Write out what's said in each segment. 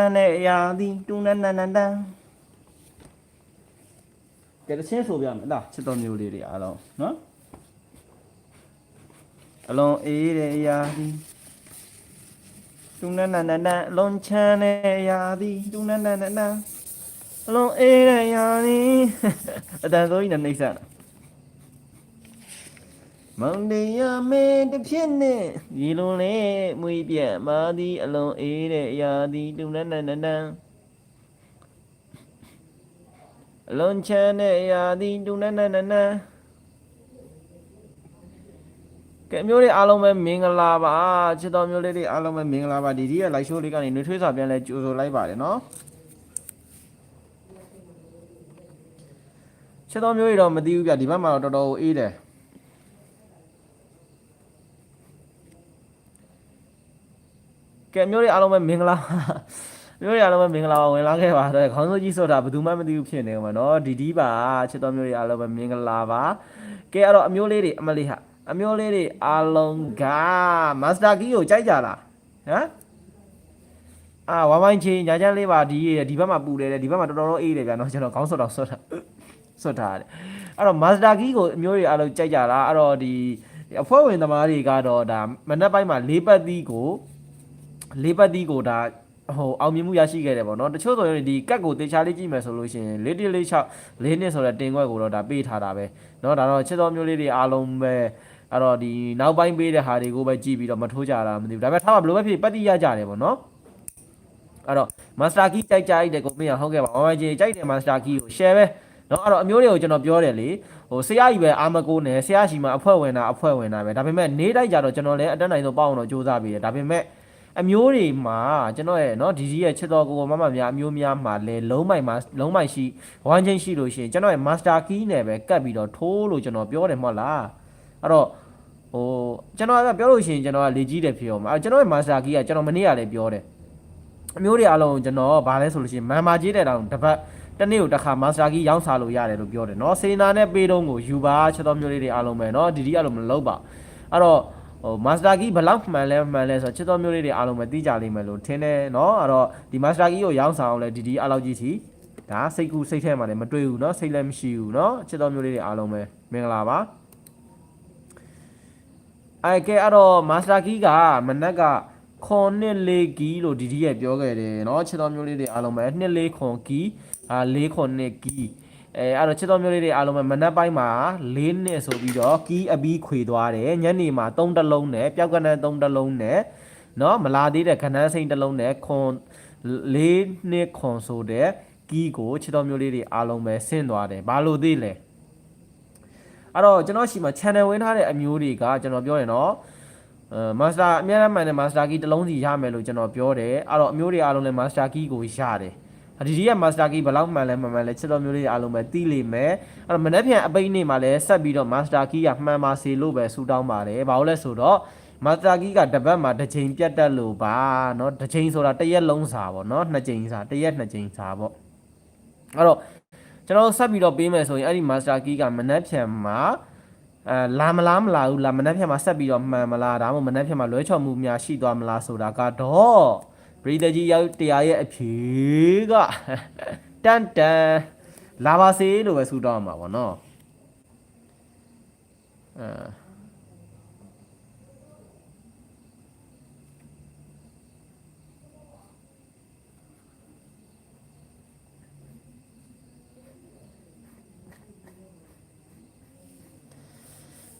မ်းတဲ့အရာသည်တူနန်နန်နန်တန်ကဲတချင်းဆိုပြမယ်လားချစ်တော်မျိုးလေးတွေအားလုံးနော်အလုံးအေးတဲ့အရာသည်တူနန်နန်နန်တန်အလုံးချမ်းတဲ့အရာသည်တူနန်နန်နန်တန်အလုံးအေးတဲ့အရာသည်အတန်ဆိုကြီးနဲ့နှိမ့်ဆက်တာ မောင်တရားမင်းတစ်ဖြစ်နဲ့ရေလုံးလေးမွေးပြတ်မာသည်အလုံးအေးတဲ့အရာသည်တူနန်းနန်းနန်းနန်းအလုံးချမ်းတဲ့အရာသည်တူနန်းနန်းနန်းနန်းကဲမျိုးတွေအားလုံးပဲမင်္ဂလာပါချစ်တော်မျိုးလေးတွေအားလုံးပဲမင်္ဂလာပါဒီဒီရဲ့ live show လေးကနေနှွေးထွေးစွာပြန်လဲကြိုဆိုလိုက်ပါတယ်နော်ချစ်တော်မျိုးတွေတော့မသိဘူးဗျဒီဘက်မှာတော့တော်တော်အေးတယ် ကဲမျိုးတွေအားလုံးပဲမင်္ဂလာမျိုးတွေအားလုံးပဲမင်္ဂလာပါဝင်လာခဲ့ပါတော့ခေါင်းစိုးကြီးဆိုတာဘယ်သူမှမသိဘူးဖြစ်နေမှာနော်ဒီဒီပါချစ်တော်မျိုးတွေအားလုံးပဲမင်္ဂလာပါကဲအဲ့တော့အမျိုးလေးတွေအမလေးဟာအမျိုးလေးတွေအားလုံးကမာစတာကီကိုကြိုက်ကြလားဟမ်အာဝိုင်းဝိုင်းချင်းညာချမ်းလေးပါဒီဒီဘက်မှာပူတယ်ဒီဘက်မှာတော်တော်တော့အေးတယ်ဗျာနော်ကျွန်တော်ခေါင်းဆော့တော့ဆော့တာဆော့ထားတယ်အဲ့တော့ Master Key ကိုအမျိုးတွေအားလုံးကြိုက်ကြလားအဲ့တော့ဒီအဖွဲ့ဝင်သမားတွေကတော့ဒါမနက်ပိုင်းမှာ၄ပတ်သီးကို လေးပတ်တီးကိုဒါဟိုအောင်မြင်မှုရရှိခဲ့တယ်ပေါ့နော်တချို့ဆိုရင်ဒီကတ်ကိုတေချာလေးကြည့်မယ်ဆိုလို့ရှိရင်၄တိလေး6၄နှစ်ဆိုတဲ့တင်ခွက်ကိုတော့ဒါပေးထားတာပဲเนาะဒါတော့ချစ်တော်မျိုးလေးတွေအားလုံးပဲအဲ့တော့ဒီနောက်ပိုင်းပေးတဲ့ဟာတွေကိုပဲကြည့်ပြီးတော့မထိုးကြတာမသိဘူးဒါပေမဲ့ထားပါဘယ်လိုပဲဖြစ်ပတ်တီးရကြတယ်ပေါ့နော်အဲ့တော့မတ်စတာကီကြိုက်ကြိုက်တယ်ကိုမင်းဟုတ်ကဲ့ပါဝမ်ဝမ်ကြီးကြိုက်တယ်မတ်စတာကီကို share ပဲเนาะအဲ့တော့အမျိုးတွေကိုကျွန်တော်ပြောတယ်လေဟိုဆရာကြီးပဲအာမကိုနဲ့ဆရာရှိမှအဖွဲ့ဝင်တာအဖွဲ့ဝင်တာပဲဒါပေမဲ့နေတိုက်ကြတော့ကျွန်တော်လည်းအတက်နိုင်ဆုံးပေါ့အောင်တော့စူးစမ်းပြီးတယ်ဒါပေမဲ့ အမျိုးတွေမှာကျွန်တော်ရဲ့เนาะဒီဒီရဲ့ချစ်တော်ကိုကိုမမများအမျိုးများမှာလဲလုံးမိုင်မှာလုံးမိုင်ရှိဝမ်းချင်းရှိလို့ရှိရင်ကျွန်တော်ရဲ့ master key နဲ့ပဲကတ်ပြီးတော့ထိုးလို့ကျွန်တော်ပြောတယ်မဟုတ်လားအဲ့တော့ဟိုကျွန်တော်ကပြောလို့ရှိရင်ကျွန်တော်ကလေကြီးတယ်ဖြစ်အောင်အဲ့ကျွန်တော်ရဲ့ master key ကကျွန်တော်မနေ့ကလည်းပြောတယ်အမျိုးတွေအားလုံးကျွန်တော်ဗာလဲဆိုလို့ရှိရင်မန်မာကြီးတဲ့တောင်တစ်ပတ်တစ်နေ့ကိုတစ်ခါ master key ရောင်းစားလို့ရတယ်လို့ပြောတယ်เนาะစေနာနဲ့ပေးတုံးကိုယူပါချစ်တော်မျိုးလေးတွေအားလုံးပဲเนาะဒီဒီအားလုံးမလုပ်ပါအဲ့တော့ ဟိုမာစတာကီဘယ်လောက်မှန်လဲမှန်လဲဆိုတော့ချစ်တော်မျိုးလေးတွေအားလုံးပဲသိကြလိမ့်မယ်လို့ထင်တယ်เนาะအဲ့တော့ဒီမာစတာကီကိုရောင်းဆောင်အောင်လဲဒီဒီအားလောက်ကြီးစီဒါစိတ်ကူးစိတ်ထဲမှာလည်းမတွေ့ဘူးเนาะစိတ်လည်းမရှိဘူးเนาะချစ်တော်မျိုးလေးတွေအားလုံးပဲမင်္ဂလာပါအဲကဲအဲ့တော့မာစတာကီကမနက်ကခွန်နှစ်လေးကီလို့ဒီဒီရဲ့ပြောခဲ့တယ်เนาะချစ်တော်မျိုးလေးတွေအားလုံးပဲနှစ်လေးခွန်ကီအာလေးခွန်နှစ်ကီ အဲအဲ့တော့ချစ်တော်မျိုးလေးတွေအားလုံးပဲမနက်ပိုင်းမှာ၄နှစ်ဆိုပြီးတော့ကီးအပြီးခွေသွားတယ်ညနေမှာ၃တလုံးနဲ့ပျောက်ကနန်း၃တလုံးနဲ့เนาะမလာသေးတဲ့ခဏန်းစိန်တလုံးနဲ့ခွန်၄နှစ်ခွန်ဆိုတဲ့ကီးကိုချစ်တော်မျိုးလေးတွေအားလုံးပဲဆင်းသွားတယ်ဘာလို့သေးလဲအဲ့တော့ကျွန်တော်ရှိမှာ channel ဝင်ထားတဲ့အမျိုးတွေကကျွန်တော်ပြောရင်တော့အဲမာစတာအများအားမှန်တဲ့မာစတာကီးတစ်လုံးစီရမယ်လို့ကျွန်တော်ပြောတယ်အဲ့တော့အမျိုးတွေအားလုံးလည်းမာစတာကီးကိုရတယ် ဒီဒီရဲ့ master key ဘယ်လောက်မှန်လဲမှန်မှန်လဲချစ်တော်မျိုးလေးအားလုံးပဲသိလိမ့်မယ်အဲ့တော့မနေ့ပြန်အပိတ်နေ့မှာလည်းဆက်ပြီးတော့ master key ကမှန်ပါစေလို့ပဲဆူတောင်းပါတယ်ဘာလို့လဲဆိုတော့ master key ကတစ်ပတ်မှာတစ်ချိန်ပြတ်တက်လို့ပါเนาะတစ်ချိန်ဆိုတာတစ်ရက်လုံးစာပေါ့เนาะနှစ်ချိန်စာတစ်ရက်နှစ်ချိန်စာပေါ့အဲ့တော့ကျွန်တော်ဆက်ပြီးတော့ပေးမယ်ဆိုရင်အဲ့ဒီ master key ကမနေ့ပြန်မှာအဲလာမလားမလာဘူးလာမနေ့ပြန်မှာဆက်ပြီးတော့မှန်မလားဒါမှမဟုတ်မနေ့ပြန်မှာလွဲချော်မှုများရှိသွားမလားဆိုတာကတော့ ပရိသတ်ကြီးရောက်တရားရဲ့အဖြေကတန်တန်လာပါစေလို့ပဲဆုတောင်းမှာပေါ့နော်အဲ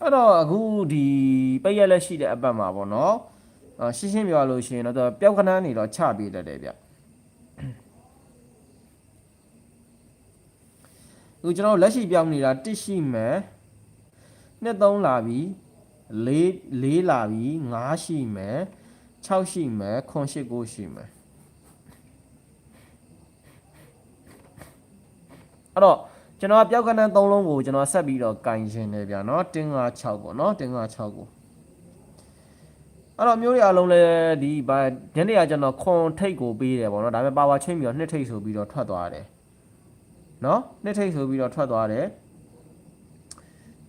အဲ့တော့အခုဒီပိတ်ရက်လက်ရှိတဲ့အပတ်မှာပေါ့နော်အာ ရှင်းရှင်းပြောရလို့ရှိရင်တော့သူကပျောက်ကနန်းနေတော့ချပေးတတ်တယ်ဗျအခုကျွန်တော်တို့လက်ရှိပြောင်းနေတာတစ်ရှိမယ်နှစ်သုံးလာပြီလေးလေးလာပြီငါးရှိမယ်6ရှိမယ်ခွန်ရှိ9ရှိမယ်အဲ့တော့ကျွန်တော်ကပျောက်ကနန်း၃လုံးကိုကျွန်တော်ဆက်ပြီးတော့ကင်ရှင်တယ်ဗျာเนาะတင်းငါ6ပေါ့เนาะတင်းငါ6ကို အဲ့တော့မျိုးတွေအလုံးလဲဒီဗာညနေကကျွန်တော်ခွန်ထိတ်ကိုပေးတယ်ပေါ့နော်ဒါပေမဲ့ပါဝါချင်းပြီးတော့နှစ်ထိတ်ဆိုပြီးတော့ထွက်သွားတယ်နော်နှစ်ထိတ်ဆိုပြီးတော့ထွက်သွားတယ်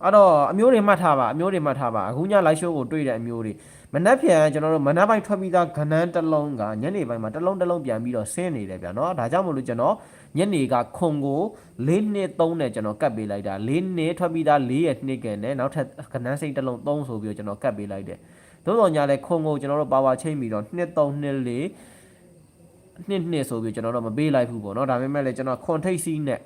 အဲ့တော့အမျိုးတွေမှတ်ထားပါအမျိုးတွေမှတ်ထားပါအခုည live show ကိုတွေ့တဲ့အမျိုးတွေမမနက်ဖြန်ကျွန်တော်တို့မနက်ပိုင်းထွက်ပြီးသားကဏ္ဍတစ်လုံးကညနေပိုင်းမှာတစ်လုံးတစ်လုံးပြန်ပြီးတော့ဆင်းနေတယ်ဗျာနော်ဒါကြောင့်မို့လို့ကျွန်တော်ညနေကခုံကို၄နှစ်3နဲ့ကျွန်တော်ကတ်ပေးလိုက်တာ၄နှစ်ထွက်ပြီးသား၄ရဲ့နှစ်ကန်နဲ့နောက်ထပ်ကဏ္ဍစိတ်တစ်လုံး3ဆိုပြီးတော့ကျွန်တော်ကတ်ပေးလိုက်တယ် သို့တော်ညာလဲခုံကိုကျွန်တော်တို့ပါဝါချိန်ပြီးတော့2 3 2 4နှစ်နှစ်ဆိုပြီးကျွန်တော်တို့မပေးလိုက်ဘူးပေါ့နော်ဒါပေမဲ့လည်းကျွန်တော်ခွန်ထိတ်စီးနဲ့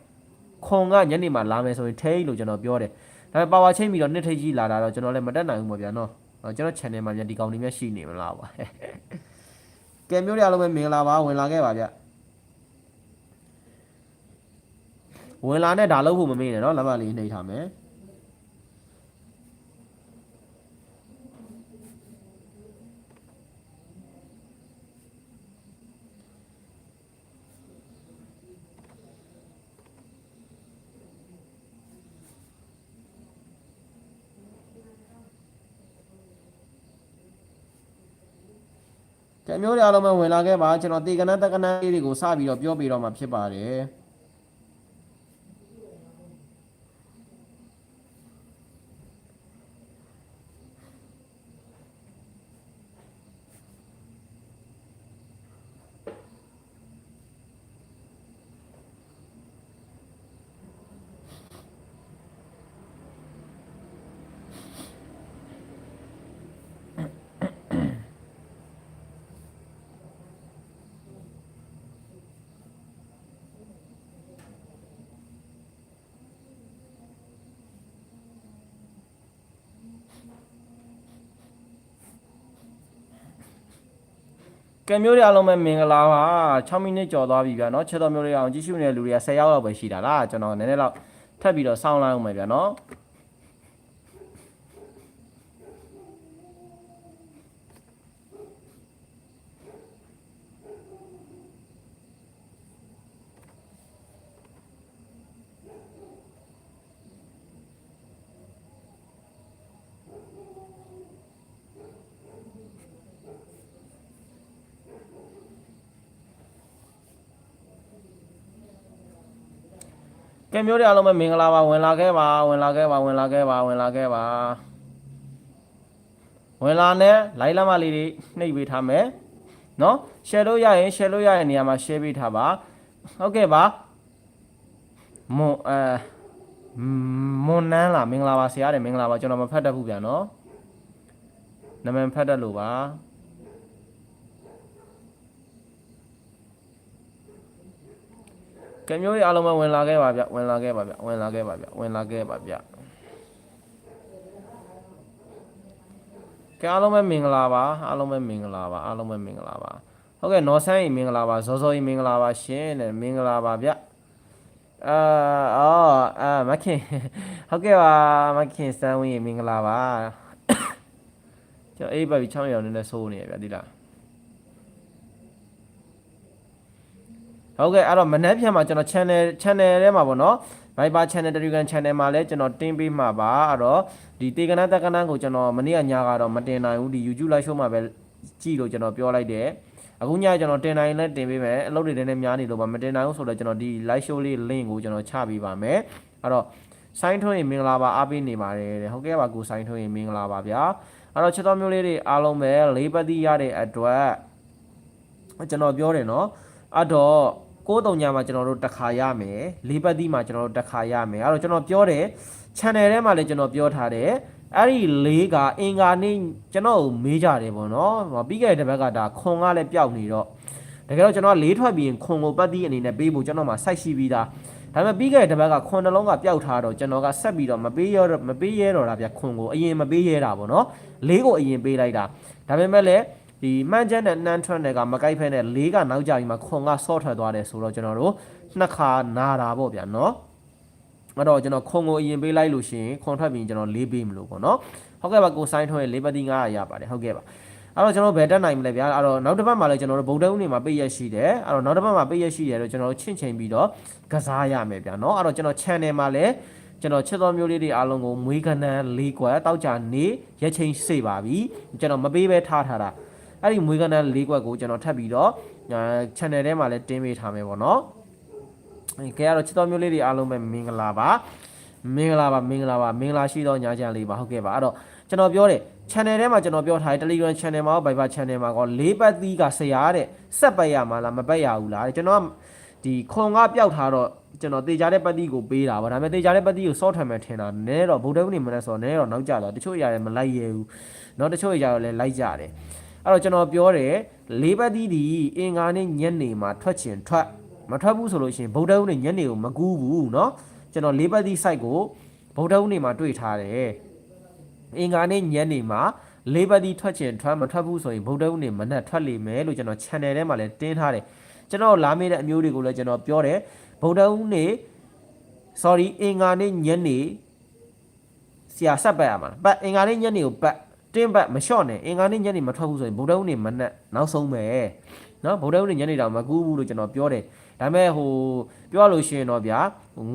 ခွန်ကညနေမှာလာမယ်ဆိုရင်ထိတ်လို့ကျွန်တော်ပြောတယ်ဒါပေမဲ့ပါဝါချိန်ပြီးတော့နှစ်ထိတ်ကြီးလာတာတော့ကျွန်တော်လည်းမတက်နိုင်ဘူးပေါ့ဗျာနော်အော်ကျွန်တော် channel မှာမြန်ဒီကောင်တွေမျက်ရှိနေမလားပါကဲမျိုးတွေအားလုံးပဲမင်္ဂလာပါဝင်လာခဲ့ပါဗျဝင်လာနဲ့ဒါလို့ဖို့မမေ့နဲ့နော်လက်မလေးနှိပ်ထားမယ် ကဲမျိုးတွေအားလုံးပဲဝင်လာခဲ့ပါကျွန်တော်တေကနတက်ကနလေးတွေကိုစပြီးတော့ပြောပြတော့မှာဖြစ်ပါတယ် ကဲမျိုးတွေအားလုံးပဲမင်္ဂလာပါ6မိနစ်ကျော်သွားပြီဗျာနော်ချက်တော်မျိုးတွေအောင်ကြည့်ရှုနေတဲ့လူတွေက10ယောက်လောက်ပဲရှိတာလားကျွန်တော်နည်းနည်းလောက်ထပ်ပြီးတော့စောင်းလိုက်အောင်မယ်ဗျာနော် ကဲမျိုးတွေအားလုံးပဲမင်္ဂလာပါဝင်လာခဲ့ပါဝင်လာခဲ့ပါဝင်လာခဲ့ပါဝင်လာခဲ့ပါဝင်လာနဲ့လိုက်လမ်းမလေးတွေနှိပ်ပေးထားမယ်နော် share လို့ရရင် share လို့ရတဲ့နေရာမှာ share ပေးထားပါဟုတ်ကဲ့ပါမွန်အဲမွန်နန်းလားမင်္ဂလာပါဆရာတဲ့မင်္ဂလာပါကျွန်တော်မဖတ်တတ်ဘူးဗျာနော်နာမည်ဖတ်တတ်လို့ပါ ကမျိုးတွေအားလုံးပဲဝင်လာခဲ့ပါဗျဝင်လာခဲ့ပါဗျဝင်လာခဲ့ပါဗျဝင်လာခဲ့ပါဗျကဲအားလုံးပဲမင်္ဂလာပါအားလုံးပဲမင်္ဂလာပါအားလုံးပဲမင်္ဂလာပါဟုတ်ကဲ့နော်ဆန်းကြီးမင်္ဂလာပါဇောဇောကြီးမင်္ဂလာပါရှင်တဲ့မင်္ဂလာပါဗျအာအော်အာမခင်ဟုတ်ကဲ့ပါမခင်စန်းဝင်းကြီးမင်္ဂလာပါကျွန်တော်အေးပါပြီ6ရောင်နေနဲ့စိုးနေရဗျဒီလား ဟုတ်ကဲ့အဲ့တော့မနက်ဖြန်မှာကျွန်တော် channel channel ထဲမှာပေါ့နော် Viber channel Telegram channel မှာလည်းကျွန်တော်တင်ပေးမှာပါအဲ့တော့ဒီတေကနတက်ကနန်းကိုကျွန်တော်မနေ့ကညကတော့မတင်နိုင်ဘူးဒီ YouTube live show မှာပဲကြည့်လို့ကျွန်တော်ပြောလိုက်တယ်အခုညကျွန်တော်တင်နိုင်လည်းတင်ပေးမယ်အလုပ်တွေတည်းနဲ့များနေလို့ပါမတင်နိုင်ဘူးဆိုတော့ကျွန်တော်ဒီ live show လေး link ကိုကျွန်တော်ချပေးပါမယ်အဲ့တော့ဆိုင်းထွန်းရင်မင်္ဂလာပါအားပေးနေပါတယ်တဲ့ဟုတ်ကဲ့ပါကိုဆိုင်းထွန်းရင်မင်္ဂလာပါဗျာအဲ့တော့ချက်တော်မျိုးလေးတွေအားလုံးပဲလေးပတ်တိရတဲ့အတွက်ကျွန်တော်ပြောတယ်နော်အဲ့တော့ ကိုးတုံညာမှာကျွန်တော်တို့တစ်ခါရမယ်လေးပတ်တိမှာကျွန်တော်တို့တစ်ခါရမယ်အဲ့တော့ကျွန်တော်ပြောတယ် channel ထဲမှာလည်းကျွန်တော်ပြောထားတယ်အဲ့ဒီလေးကအင်္ဂါနေ့ကျွန်တော်ကိုမေးကြတယ်ပေါ့နော်ဟောပြီးခဲ့တဲ့တစ်ပတ်ကဒါခွန်ကလည်းပျောက်နေတော့တကယ်တော့ကျွန်တော်ကလေးထွက်ပြီးရင်ခွန်ကိုပတ်တိအနေနဲ့ပေးဖို့ကျွန်တော်မှစိုက်ရှိပြီးသားဒါပေမဲ့ပြီးခဲ့တဲ့တစ်ပတ်ကခွန်နှလုံးကပျောက်ထားတော့ကျွန်တော်ကဆက်ပြီးတော့မပေးရတော့မပေးရတော့တာဗျခွန်ကိုအရင်မပေးရတာပေါ့နော်လေးကိုအရင်ပေးလိုက်တာဒါပေမဲ့လည်း ဒီမှန်ချမ်းတဲ့နှမ်းထွက်တဲ့ကမကိုက်ဖဲနဲ့လေးကနောက်ကြပြီးမှခွန်ကဆော့ထွက်သွားတယ်ဆိုတော့ကျွန်တော်တို့နှစ်ခါနာတာပေါ့ဗျာနော်အဲ့တော့ကျွန်တော်ခွန်ကိုအရင်ပေးလိုက်လို့ရှိရင်ခွန်ထွက်ပြီးကျွန်တော်လေးပေးမလို့ပေါ့နော်ဟုတ်ကဲ့ပါကိုဆိုင်ထွန်းရဲ့လေးပတ်တိ900ရပါတယ်ဟုတ်ကဲ့ပါအဲ့တော့ကျွန်တော်ဘယ်တက်နိုင်မလဲဗျာအဲ့တော့နောက်တစ်ပတ်မှာလည်းကျွန်တော်တို့ဗုဒ္ဓဦးနေမှာပိတ်ရက်ရှိတယ်အဲ့တော့နောက်တစ်ပတ်မှာပိတ်ရက်ရှိတယ်တော့ကျွန်တော်တို့ချင့်ချိန်ပြီးတော့ကစားရမယ်ဗျာနော်အဲ့တော့ကျွန်တော် channel မှာလည်းကျွန်တော်ချစ်တော်မျိုးလေးတွေအားလုံးကိုမွေးကနန်း၄ကွက်တောက်ကြနေရက်ချင်းစေပါပြီကျွန်တော်မပေးဘဲထားထားတာ အဲ့ဒီမွေးကနန်း၄ကွက်ကိုကျွန်တော်ထပ်ပြီးတော့ channel ထဲမှာလည်းတင်းပေးထားမယ်ပေါ့နော်ကဲကတော့ချစ်တော်မျိုးလေးတွေအားလုံးပဲမင်္ဂလာပါမင်္ဂလာပါမင်္ဂလာပါမင်္ဂလာရှိသောညချမ်းလေးပါဟုတ်ကဲ့ပါအဲ့တော့ကျွန်တော်ပြောတယ် channel ထဲမှာကျွန်တော်ပြောထားတယ် Telegram channel မှာရော Viber channel မှာကောလေးပတ်သီးကဆရာတဲ့ဆက်ပတ်ရမှာလားမပတ်ရဘူးလားတဲ့ကျွန်တော်ကဒီခွန်ကပျောက်ထားတော့ကျွန်တော်တေချာတဲ့ပတ်သီးကိုပေးတာပါဒါပေမဲ့တေချာတဲ့ပတ်သီးကိုစော့ထွန်မယ်ထင်တာနည်းတော့ဗုဒ္ဓဦးနေမနဲ့ဆိုတော့နည်းတော့နောက်ကျတော့တချို့အရာတွေမလိုက်ရဘူးเนาะတချို့အရာတွေလည်းလိုက်ကြတယ် အဲ့တော့ကျွန်တော်ပြောတယ်လေးပတ်သီးဒီအင်္ဂါနဲ့ညနေမှာထွက်ချင်ထွက်မထွက်ဘူးဆိုလို့ရှိရင်ဗုဒ္ဓဦးနေညနေကိုမကူးဘူးเนาะကျွန်တော်လေးပတ်သီး site ကိုဗုဒ္ဓဦးနေမှာတွေ့ထားတယ် အင်္ဂါနေ့ညနေမှာလေးပတ်တီထွက်ချင်ထွက်မထွက်ဘူးဆိုရင်ဗုဒ္ဓဦးနေ့မနက်ထွက်လိမ့်မယ်လို့ကျွန်တော် channel ထဲမှာလည်းတင်းထားတယ်ကျွန်တော်လာမေးတဲ့အမျိုးတွေကိုလည်းကျွန်တော်ပြောတယ်ဗုဒ္ဓဦးနေ့ sorry အင်္ဂါနေ့ညနေဆရာဆက်ပတ်ရမှာပတ်အင်္ဂါနေ့ညနေကိုပတ် တင်းပတ်မလျှော့နဲ့အင်္ဂါနေ့ညနေမထွက်ဘူးဆိုရင်ဗုဒ္ဓဦးနေ့မနက်နောက်ဆုံးပဲနော်ဗုဒ္ဓဦးနေ့ညနေတောင်မကူးဘူးလို့ကျွန်တော်ပြောတယ်ဒါပေမဲ့ဟိုပြောလို့ရှိရင်တော့ဗျာ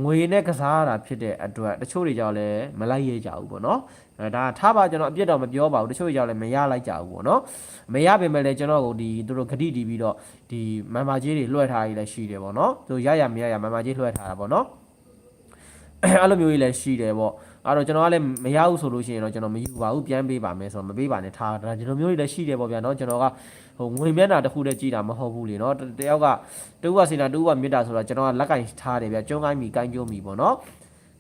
ငွေနဲ့ကစားတာဖြစ်တဲ့အတွက်တချို့တွေကြောင့်လည်းမလိုက်ရကြဘူးပေါ့နော်အဲဒါထားပါကျွန်တော်အပြစ်တော့မပြောပါဘူးတချို့တွေကြောင့်လည်းမရလိုက်ကြဘူးပေါ့နော်မရပေမဲ့လည်းကျွန်တော်ကဒီသူတို့ဂတိတီးပြီးတော့ဒီမန်မာကြီးတွေလွှဲထားရည်လည်းရှိတယ်ပေါ့နော်သူရရမရရမန်မာကြီးလွှဲထားတာပေါ့နော်အဲလိုမျိုးကြီးလည်းရှိတယ်ပေါ့ အဲ့တော့ကျွန်တော်ကလည်းမရဘူးဆိုလို့ရှိရင်တော့ကျွန်တော်မယူပါဘူးပြန်ပေးပါမယ်ဆိုတော့မပေးပါနဲ့ထားဒါဒီလိုမျိုးကြီးလည်းရှိတယ်ပေါ့ဗျာเนาะကျွန်တော်ကဟိုငွေမျက်နှာတစ်ခုတည်းကြည်တာမဟုတ်ဘူးလေเนาะတယောက်ကတူကစေနာတူကမြစ်တာဆိုတော့ကျွန်တော်ကလက်ကင်ထားတယ်ဗျာကျုံကိုင်းမိကိုင်းကျိုးမိပေါ့เนาะ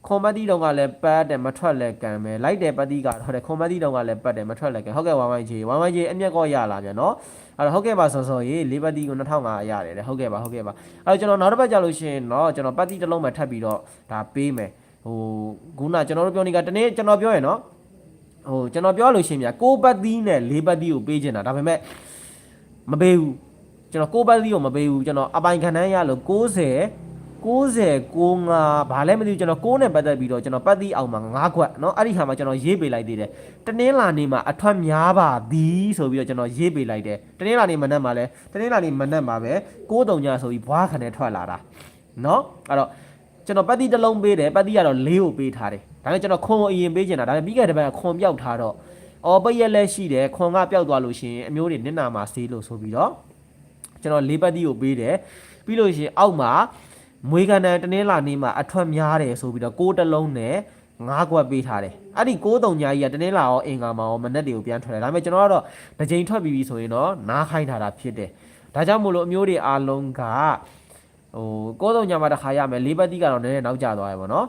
ခွန်မတိတုံးကလည်းပတ်တယ်မထွက်လဲကံပဲလိုက်တယ်ပတ်တိကတော့တယ်ခွန်မတိတုံးကလည်းပတ်တယ်မထွက်လဲကံဟုတ်ကဲ့ဝိုင်းဝိုင်းကြီးဝိုင်းဝိုင်းကြီးအမျက်ကောရလာဗျာเนาะအဲ့တော့ဟုတ်ကဲ့ပါစောစောရေးလေးပတ်တိကို2500ရတယ်လေဟုတ်ကဲ့ပါဟုတ်ကဲ့ပါအဲ့တော့ကျွန်တော်နောက်တစ်ပတ်ကြာလို့ရှိရင်เนาะကျွန်တော်ပတ်တိတစ်လုံးပဲထပ်ပြီးတော့ဒါပေးမယ် ဟိုခုနကျွန်တော်တို့ပြောနေကတနေ့ကျွန်တော်ပြောရယ်နော်ဟိုကျွန်တော်ပြောလို့ရှင်းပြကိုပတ်သီးနဲ့လေးပတ်သီးကိုပေးချင်တာဒါပေမဲ့မပေးဘူးကျွန်တော်ကိုပတ်သီးကိုမပေးဘူးကျွန်တော်အပိုင်ခံတန်းရလို့60 90 95ဘာလဲမသိဘူးကျွန်တော်6နဲ့ပတ်သက်ပြီးတော့ကျွန်တော်ပတ်သီးအောင်မှာ9ခွက်เนาะအဲ့ဒီခါမှာကျွန်တော်ရေးပေးလိုက်သေးတယ်တနင်္လာနေ့မှာအထွတ်များပါသည်ဆိုပြီးတော့ကျွန်တော်ရေးပေးလိုက်တယ်တနင်္လာနေ့မနက်မှာလဲတနင်္လာနေ့မနက်မှာပဲ6တုံညဆိုပြီးဘွားခနဲ့ထွက်လာတာเนาะအဲ့တော့ ကျွန်တော်ပတ်တိတစ်လုံးပေးတယ်ပတ်တိကတော့၄ကိုပေးထားတယ်ဒါပေမဲ့ကျွန်တော်ခွန်ကိုအရင်ပေးချင်တာဒါပေမဲ့ပြီးခဲ့တဲ့ဘက်ကခွန်ပြောက်ထားတော့အော်ပိတ်ရက်လက်ရှိတယ်ခွန်ကပြောက်သွားလို့ရှိရင်အမျိုးတွေနစ်နာမှာဆေးလို့ဆိုပြီးတော့ကျွန်တော်လေးပတ်တိကိုပေးတယ်ပြီးလို့ရှိရင်အောက်မှာမွေကန်တန်တနင်းလာနေ့မှာအထွက်များတယ်ဆိုပြီးတော့ကိုးတစ်လုံးနဲ့ငါးကွက်ပေးထားတယ်အဲ့ဒီကိုးတုံညာကြီးကတနင်းလာရောအင်္ဂါမှာရောမနက်တွေကိုပြန်ထွက်တယ်ဒါပေမဲ့ကျွန်တော်ကတော့တစ်ချိန်ထွက်ပြီးပြီဆိုရင်တော့နားခိုင်းထားတာဖြစ်တယ်ဒါကြောင့်မို့လို့အမျိုးတွေအားလုံးက ဟိုကိုးသုံးညမှာတစ်ခါရမယ်လေးပတ်တိကတော့နည်းနည်းနောက်ကျသွားရပါတော့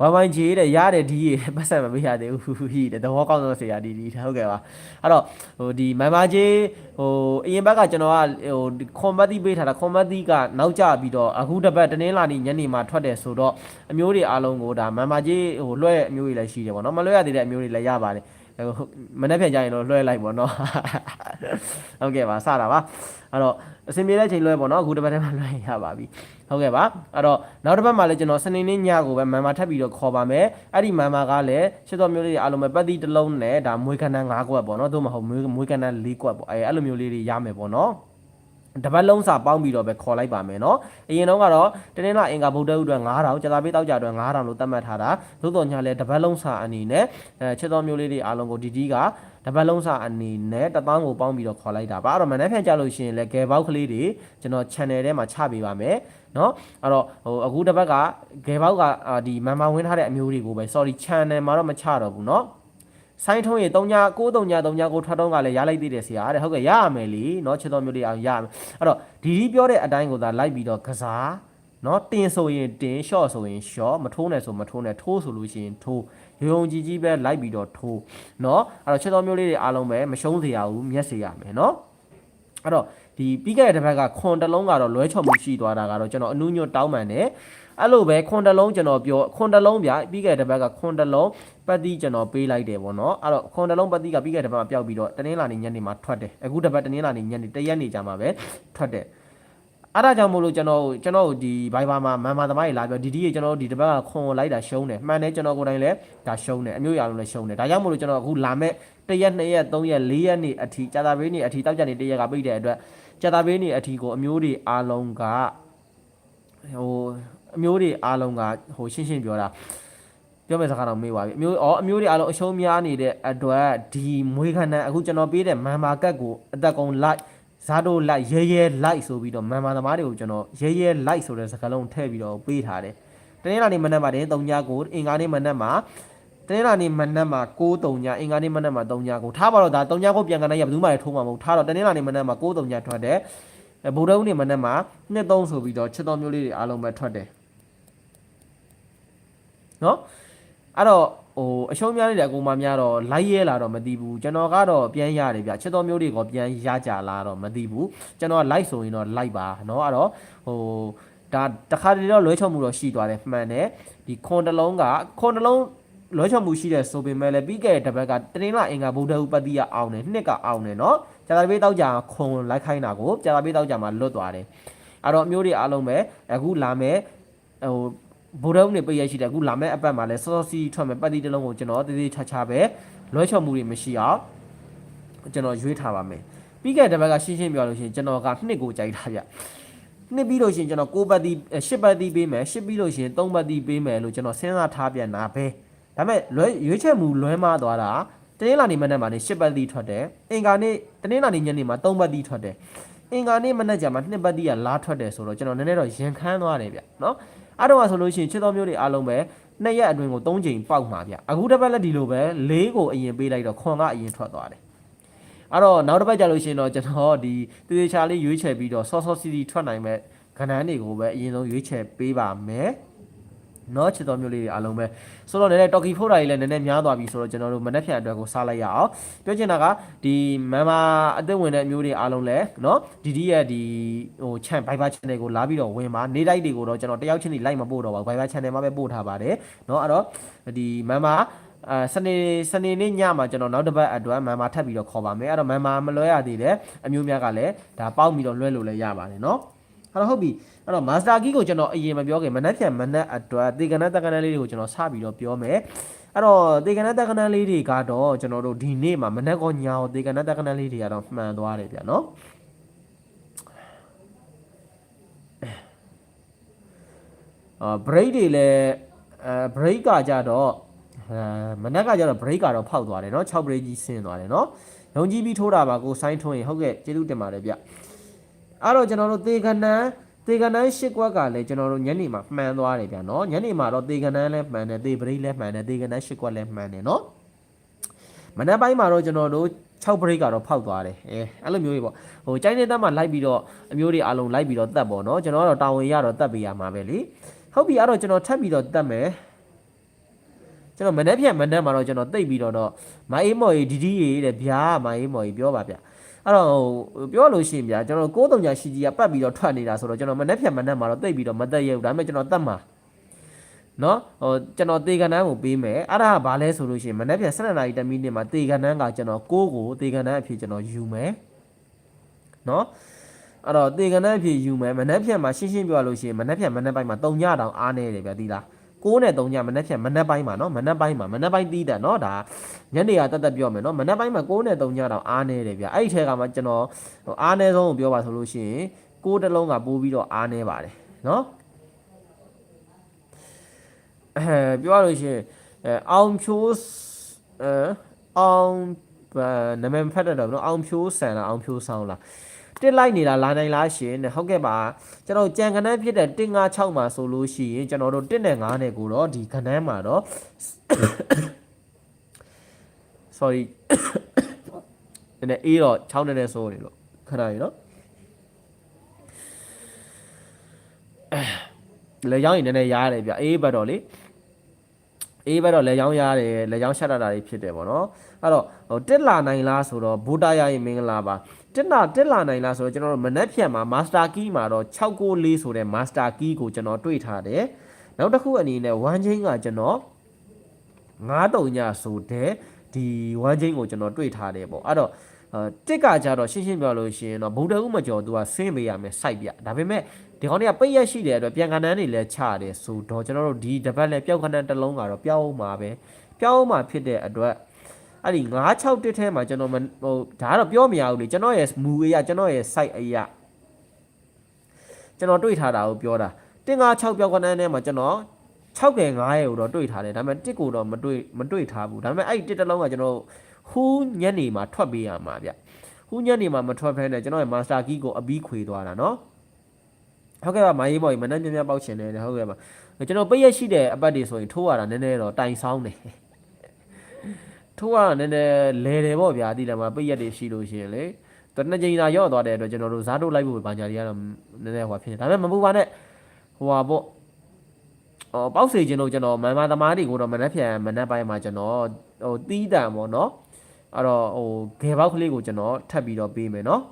ဝမ်ဝိုင်းကြီးတဲ့ရတယ်ဒီရေပတ်ဆက်မပေးရသေးဘူးဟိတဲ့သဘောကောင်းဆုံးဆရာဒီဒီဟုတ်ကဲ့ပါအဲ့တော့ဟိုဒီမန်မာကြီးဟိုအရင်ဘက်ကကျွန်တော်ကဟိုခွန်မတ်တိပေးထားတာခွန်မတ်တိကနောက်ကျပြီးတော့အခုတစ်ပတ်တနင်္လာနေ့ညနေမှာထွက်တယ်ဆိုတော့အမျိုးတွေအားလုံးကိုဒါမန်မာကြီးဟိုလွှဲအမျိုးတွေလည်းရှိတယ်ပေါ့နော်မလွှဲရသေးတဲ့အမျိုးတွေလည်းရပါတယ်ဟို မနေ့ပြန်ကြရင်တော့လွှဲလိုက်ပေါ့နော်ဟုတ်ကဲ့ပါစတာပါအဲ့တော့အစင်ပြေတဲ့ချိန်လွှဲပေါ့နော်အခုတစ်ပတ်တည်းမှလွှဲရပါပြီဟုတ်ကဲ့ပါအဲ့တော့နောက်တစ်ပတ်မှလည်းကျွန်တော်စနေနေ့ညကိုပဲမန်မာထပ်ပြီးတော့ခေါ်ပါမယ်အဲ့ဒီမန်မာကလည်းရှစ်တော်မျိုးလေးတွေအားလုံးပဲပတ်တိတစ်လုံးနဲ့ဒါမွေးခန္ဓာ၅ကွက်ပေါ့နော်သို့မဟုတ်မွေးမွေးခန္ဓာ၄ကွက်ပေါ့အဲအဲ့လိုမျိုးလေးတွေရမယ်ပေါ့နော် တပတ်လုံးစာပေါင်းပြီးတော့ပဲခေါ်လိုက်ပါမယ်เนาะအရင်တော့ကတော့တနေ့လားအင်္ဂါဗုဒ္ဓဥအတွက်9000ကျသာပေးတောက်ကြအတွက်9000လို့သတ်မှတ်ထားတာသို့တော်ညာလဲတပတ်လုံးစာအနေနဲ့အဲချစ်တော်မျိုးလေးတွေအားလုံးကိုဒီဒီကတပတ်လုံးစာအနေနဲ့တပေါင်းကိုပေါင်းပြီးတော့ခေါ်လိုက်တာပါအဲ့တော့မနေ့ဖြန်ကြလို့ရှိရင်လဲဂယ်ဘောက်ကလေးတွေကျွန်တော် channel ထဲမှာချပေးပါမယ်เนาะအဲ့တော့ဟိုအခုတစ်ပတ်ကဂယ်ဘောက်ကအာဒီမန်မာဝင်ထားတဲ့အမျိုးတွေကိုပဲ sorry channel မှာတော့မချတော့ဘူးเนาะ ဆိုင်းထုံးရေ3ည9 3ည3ညကိုထွက်တော့ကလည်းရလိုက်သေးတယ်ဆရာတဲ့ဟုတ်ကဲ့ရရမယ်လीเนาะချစ်တော်မျိုးလေးအောင်ရရမယ်အဲ့တော့ဒီဒီပြောတဲ့အတိုင်းကိုသာလိုက်ပြီးတော့ကစားเนาะတင်ဆိုရင်တင် short ဆိုရင် short မထိုးနဲ့ဆိုမထိုးနဲ့ထိုးဆိုလို့ရှိရင်ထိုးရုံကြည်ကြီးပဲလိုက်ပြီးတော့ထိုးเนาะအဲ့တော့ချစ်တော်မျိုးလေးတွေအားလုံးပဲမရှုံးစေရဘူးမျက်စေရမယ်เนาะအဲ့တော့ဒီပြီးခဲ့တဲ့တစ်ပတ်ကခွန်တစ်လုံးကတော့လွဲချော်မှုရှိသွားတာကတော့ကျွန်တော်အနုညွတ်တောင်းပန်တယ် အဲ့လိုပဲခွန်တစ်လုံးကျွန်တော်ပြောခွန်တစ်လုံးဗျပြီးခဲ့တဲ့တစ်ပတ်ကခွန်တစ်လုံးပတ်တိကျွန်တော်ပေးလိုက်တယ်ပေါ့နော်အဲ့တော့ခွန်တစ်လုံးပတ်တိကပြီးခဲ့တဲ့တစ်ပတ်မှာပျောက်ပြီးတော့တနင်္လာနေ့ညနေမှာထွက်တယ်အခုတစ်ပတ်တနင်္လာနေ့ညနေတရက်နေကြမှာပဲထွက်တယ်အဲ့ဒါကြောင့်မို့လို့ကျွန်တော်ကျွန်တော်ဒီ Viber မှာမန်မာသမားကြီးလာပြောဒီဒီကြီးကျွန်တော်ဒီတစ်ပတ်ကခွန်လိုက်တာရှုံးတယ်မှန်တယ်ကျွန်တော်ကိုယ်တိုင်လည်းဒါရှုံးတယ်အမျိုးအရာလုံးလည်းရှုံးတယ်ဒါကြောင့်မို့လို့ကျွန်တော်အခုလာမဲ့တရက်2ရက်3ရက်4ရက်နေအထိကြာတာပေးနေအထိတောက်ကြနေတရက်ကပြိတဲ့အတွက်ကြာတာပေးနေအထိကိုအမျိုးတွေအားလုံးကဟို အမျိုးတွေအားလုံးကဟိုရှင်းရှင်းပြောတာပြောမယ့်စကားတော့မေးပါပြီအမျိုးဩအမျိုးတွေအားလုံးအရှုံးများနေတဲ့အတွက်ဒီမွေးခန္ဓာအခုကျွန်တော်ပေးတဲ့မန်မာကတ်ကိုအသက်ကုန်လိုက်ဇာတ်တို့လိုက်ရဲရဲလိုက်ဆိုပြီးတော့မန်မာသမားတွေကိုကျွန်တော်ရဲရဲလိုက်ဆိုတဲ့စကားလုံးထည့်ပြီးတော့ပေးထားတယ်တနင်္လာနေ့မနက်မှာတင်3ညကိုအင်္ဂါနေ့မနက်မှာတနင်္လာနေ့မနက်မှာ6-3ညအင်္ဂါနေ့မနက်မှာ3ညကိုထားပါတော့ဒါ3ညကိုပြန်ကန်နိုင်ရဘယ်သူမှလည်းထိုးမှာမဟုတ်ထားတော့တနင်္လာနေ့မနက်မှာ6-3ညထွက်တယ်အဲဗုဒ္ဓဦးနေ့မနက်မှာ2-3ဆိုပြီးတော့ချစ်တော်မျိုးလေးတွေအားလုံးပဲထွက်တယ် နော်အဲ့တော့ဟိုအရှုံးများနေတဲ့အကူမများတော့လိုက်ရဲလာတော့မသိဘူးကျွန်တော်ကတော့ပြန်ရတယ်ဗျချစ်တော်မျိုးတွေကပြန်ရကြလာတော့မသိဘူးကျွန်တော်လိုက်ဆိုရင်တော့လိုက်ပါเนาะအဲ့တော့ဟိုဒါတခါတလေတော့လွဲချော်မှုတော့ရှိသွားတယ်မှန်တယ်ဒီခွန်တလုံးကခွန်တလုံးလွဲချော်မှုရှိတဲ့ဆိုပေမဲ့လည်းပြီးခဲ့တဲ့တစ်ပတ်ကတရင်လာအင်္ဂါဗုဒ္ဓဥပတိယအောင်တယ်နှစ်ကအောင်တယ်เนาะကြာတာပေးတောက်ကြခွန်လိုက်ခိုင်းတာကိုကြာတာပေးတောက်ကြမှာလွတ်သွားတယ်အဲ့တော့အမျိုးတွေအားလုံးပဲအခုလာမယ်ဟို ဗိုလ်တော်နေပြည့်ရရှိတယ်အခုလာမယ့်အပတ်မှာလဲစောစောစီးထွက်မယ်ပတ်တိတစ်လုံးကိုကျွန်တော်တည်တည်ချာချာပဲလွှဲချော်မှုတွေမရှိအောင်ကျွန်တော်ရွေးထားပါမယ်ပြီးခဲ့တဲ့ဘက်ကရှင်းရှင်းပြောလို့ရှိရင်ကျွန်တော်ကနှစ်ကိုကြိုက်တာဗျနှစ်ပြီးလို့ရှိရင်ကျွန်တော်6ပတ်တိ10ပတ်တိပေးမယ်10ပြီးလို့ရှိရင်3ပတ်တိပေးမယ်လို့ကျွန်တော်စဉ်းစားထားပြန်တာပဲဒါပေမဲ့လွှဲရွေးချက်မှုလွှဲမသွားတာတနင်္လာနေ့မနက်မှာနေ10ပတ်တိထွက်တယ်အင်္ဂါနေ့တနင်္လာနေ့ညနေမှာ3ပတ်တိထွက်တယ်အင်္ဂါနေ့မနက်ကျမှ2ပတ်တိကလာထွက်တယ်ဆိုတော့ကျွန်တော်နည်းနည်းတော့ရင်ခမ်းသွားတယ်ဗျနော် အဲ့တော့ဆိုလို့ရှိရင်ချစ်တော်မျိုးတွေအားလုံးပဲနှစ်ရက်အတွင်းကို၃ချိန်ပေါက်မှာဗျအခုတစ်ပတ်လည်းဒီလိုပဲ၄ကိုအရင်ပေးလိုက်တော့ခွန်ကအရင်ထွက်သွားတယ်အဲ့တော့နောက်တစ်ပတ်ကျလို့ရှိရင်တော့ကျွန်တော်ဒီတေသေးချာလေးရွေးချယ်ပြီးတော့ဆော့ဆော့စီစီထွက်နိုင်မဲ့ခဏန်းတွေကိုပဲအရင်ဆုံးရွေးချယ်ပေးပါမယ် နော်ချစ်တော်မျိုးလေးတွေအားလုံးပဲဆိုတော့လည်းတော်ကီဖိုးတာကြီးလည်းနည်းနည်းများသွားပြီဆိုတော့ကျွန်တော်တို့မနှက်ဖြန်အတွက်ကိုစားလိုက်ရအောင်ပြောချင်တာကဒီမမ်မာအသက်ဝင်တဲ့အမျိုးတွေအားလုံးလည်းနော်ဒီဒီရဲ့ဒီဟို channel Viber channel ကိုလာပြီးတော့ဝင်ပါနေလိုက်တွေကိုတော့ကျွန်တော်တယောက်ချင်းစီလိုက်မပို့တော့ပါဘူး Viber channel မှာပဲပို့ထားပါတယ်နော်အဲ့တော့ဒီမမ်မာအဲစနေစနေနေ့ညမှာကျွန်တော်နောက်တစ်ပတ်အတွက်မမ်မာထပ်ပြီးတော့ခေါ်ပါမယ်အဲ့တော့မမ်မာမလွှဲရသေးတယ်အမျိုးများကလည်းဒါပေါက်ပြီးတော့လွှဲလို့လည်းရပါတယ်နော်အဲ့တော့ဟုတ်ပြီ အဲ့တော့ master key ကိုကျွန်တော်အရင်မပြောခင်မနှက်ဖြန်မနှက်အတွက်တေကနတက်ကနလေးတွေကိုကျွန်တော်စပြီးတော့ပြောမယ်အဲ့တော့တေကနတက်ကနလေးတွေကတော့ကျွန်တော်တို့ဒီနေ့မှာမနှက်ကောညာရောတေကနတက်ကနလေးတွေကတော့မှန်သွားတယ်ဗျာနော်အာ break တွေလည်းအဲ break ကကြတော့အဲမနက်ကကြတော့ break ကတော့ဖောက်သွားတယ်เนาะ6 break ကြီးဆင်းသွားတယ်เนาะရုံကြီးပြီးထိုးတာပါကိုဆိုင်းထွန်းရင်ဟုတ်ကဲ့ကျေးဇူးတင်ပါတယ်ဗျအဲ့တော့ကျွန်တော်တို့သေကနန်း တေကနန်း၈ကွက်ကလည်းကျွန်တော်တို့ညနေမှာမှန်သွားတယ်ဗျာနော်ညနေမှာတော့တေကနန်းလည်းမှန်တယ်တေပရိလည်းမှန်တယ်တေကနန်း၈ကွက်လည်းမှန်တယ်နော်မနက်ပိုင်းမှာတော့ကျွန်တော်တို့6 break ကတော့ဖောက်သွားတယ်အဲအဲ့လိုမျိုးကြီးပေါ့ဟိုကြိုင်းနေတက်မှာလိုက်ပြီးတော့အမျိုးတွေအလုံးလိုက်ပြီးတော့တက်ပေါ့နော်ကျွန်တော်ကတော့တာဝန်ရတော့တက်ပေးရမှာပဲလေဟုတ်ပြီအဲ့တော့ကျွန်တော်ထပ်ပြီးတော့တက်မယ်ကျွန်တော်မနေ့ပြန်မနေ့မှာတော့ကျွန်တော်တိတ်ပြီးတော့တော့မအေးမော်ကြီးဒီဒီရေးတဲ့ဗျာမအေးမော်ကြီးပြောပါဗျာ အဲ့တော့ဟိုပြောလို့ရှိရင်ဗျာကျွန်တော်6တုံညာရှိကြီးကပတ်ပြီးတော့ထွက်နေတာဆိုတော့ကျွန်တော်မနေ့ပြန်မနေ့မှာတော့တိတ်ပြီးတော့မတက်ရဘူးဒါပေမဲ့ကျွန်တော်တက်မှာနော်ဟိုကျွန်တော်တေကန်တန်းကိုပေးမယ်အဲ့ဒါကဘာလဲဆိုလို့ရှိရင်မနေ့ပြန်7နာရီ10မိနစ်မှာတေကန်တန်းကကျွန်တော်6ကိုတေကန်တန်းအဖြစ်ကျွန်တော်ယူမယ်နော်အဲ့တော့တေကန်တန်းအဖြစ်ယူမယ်မနေ့ပြန်မှာရှင်းရှင်းပြောလို့ရှိရင်မနေ့ပြန်မနေ့ပိုင်းမှာ3ညတောင်အားနေတယ်ဗျာဒီလား 6နဲ့3ညမနေ့ပြန်မနေ့ပိုင်းမှာနော်မနေ့ပိုင်းမှာမနေ့ပိုင်းတီးတယ်နော်ဒါညနေကတက်တက်ပြောမယ်နော်မနေ့ပိုင်းမှာ6နဲ့3ညတောင်အားနေတယ်ဗျာအဲ့ဒီထဲကမှကျွန်တော်ဟိုအားနေဆုံးကိုပြောပါဆိုလို့ရှိရင်6တစ်လုံးကပိုးပြီးတော့အားနေပါတယ်နော်အဲပြောရလို့ရှိရင်အဲအောင်ဖြိုးအဲအောင်နာမည်ဖတ်တတ်တော့နော်အောင်ဖြိုးဆန်လားအောင်ဖြိုးဆောင်လား တစ်လိုက်နေတာလာနိုင်လားရှင်တဲ့ဟုတ်ကဲ့ပါကျွန်တော်ကြံကနန်းဖြစ်တဲ့156မှာဆိုလို့ရှိရင်ကျွန်တော်တို့1နဲ့9နဲ့ကိုတော့ဒီကနန်းမှာတော့ sorry နည်းနည်းအေးတော့6နဲ့နဲ့ဆိုနေလို့ခဏရေနော်လေကြောင်းရင်နည်းနည်းရားရတယ်ဗျအေးဘက်တော့လေအေးဘက်တော့လေကြောင်းရတယ်လေကြောင်းရှက်တာတာတွေဖြစ်တယ်ပေါ့နော်အဲ့တော့ဟိုတက်လာနိုင်လားဆိုတော့ဘူတာရရင်မင်္ဂလာပါတက်လာတက်လာနိုင်လားဆိုတော့ကျွန်တော်တို့မနက်ဖြန်မှာ master key မှာတော့694ဆိုတဲ့ master key ကိုကျွန်တော်တွေ့ထားတယ်နောက်တစ်ခုအနေနဲ့ one chain ကကျွန်တော်9ညဆိုတဲ့ဒီ1 chain ကိုကျွန်တော်တွေ့ထားတယ်ပေါ့အဲ့တော့အဲတစ်ကကြတော့ရှင်းရှင်းပြောလို့ရှိရင်တော့ဗုဒ္ဓဥမကျော်သူကဆင်းပေးရမယ်စိုက်ပြဒါပေမဲ့ဒီကောင်တွေကပိတ်ရက်ရှိတဲ့အတွက်ပြန်ကနန်းတွေလည်းချတယ်ဆိုတော့ကျွန်တော်တို့ဒီတပတ်လည်းပျောက်ကနန်းတစ်လုံးကတော့ပျောက်အောင်မှာပဲပျောက်အောင်မှာဖြစ်တဲ့အတွက် အဲ့ဒီ961ထဲမှာကျွန်တော်ဟိုဒါကတော့ပြောမရဘူးလေကျွန်တော်ရဲ့မူအရာကျွန်တော်ရဲ့ site အရာကျွန်တော်တွေ့ထားတာကိုပြောတာ156ပြောက်ကနန်းထဲမှာကျွန်တော်6ငယ်9ရဲ့ကိုတော့တွေ့ထားတယ်ဒါပေမဲ့တစ်ကိုတော့မတွေ့မတွေ့ထားဘူးဒါပေမဲ့အဲ့ဒီတစ်တလုံးကကျွန်တော်ဟူးညက်နေမှာထွက်ပေးရမှာဗျဟူးညက်နေမှာမထွက်ဖဲနဲ့ကျွန်တော်ရဲ့ master key ကိုအပြီးခွေသွားတာနော်ဟုတ်ကဲ့ပါမိုင်းဘော်ကြီးမနှမ်းပြပြပေါက်ရှင်တယ်ဟုတ်ကဲ့ပါကျွန်တော်ပိတ်ရရှိတဲ့အပတ်တွေဆိုရင်ထိုးရတာနည်းနည်းတော့တိုင်ဆောင်တယ် ထိုးကနည်းနည်းလဲတယ်ပေါ့ဗျာဒီတည်းမှာပိတ်ရက်တွေရှိလို့ရှိရင်လေတနှစ်ချိန်သာရော့သွားတဲ့အတွက်ကျွန်တော်တို့ဇာတ်တို့လိုက်ဖို့ဘာညာတွေကတော့နည်းနည်းဟိုဖြစ်နေဒါပေမဲ့မပူပါနဲ့ဟိုပါပေါ့အော်ပေါက်စေခြင်းလို့ကျွန်တော်မန်မာသမားတွေကိုတော့မနှက်ပြန်မနှက်ပိုင်းမှာကျွန်တော်ဟိုတီးတံပေါ့နော်အဲ့တော့ဟိုဂယ်ဘောက်ကလေးကိုကျွန်တော်ထပ်ပြီးတော့ပေးမယ်နော်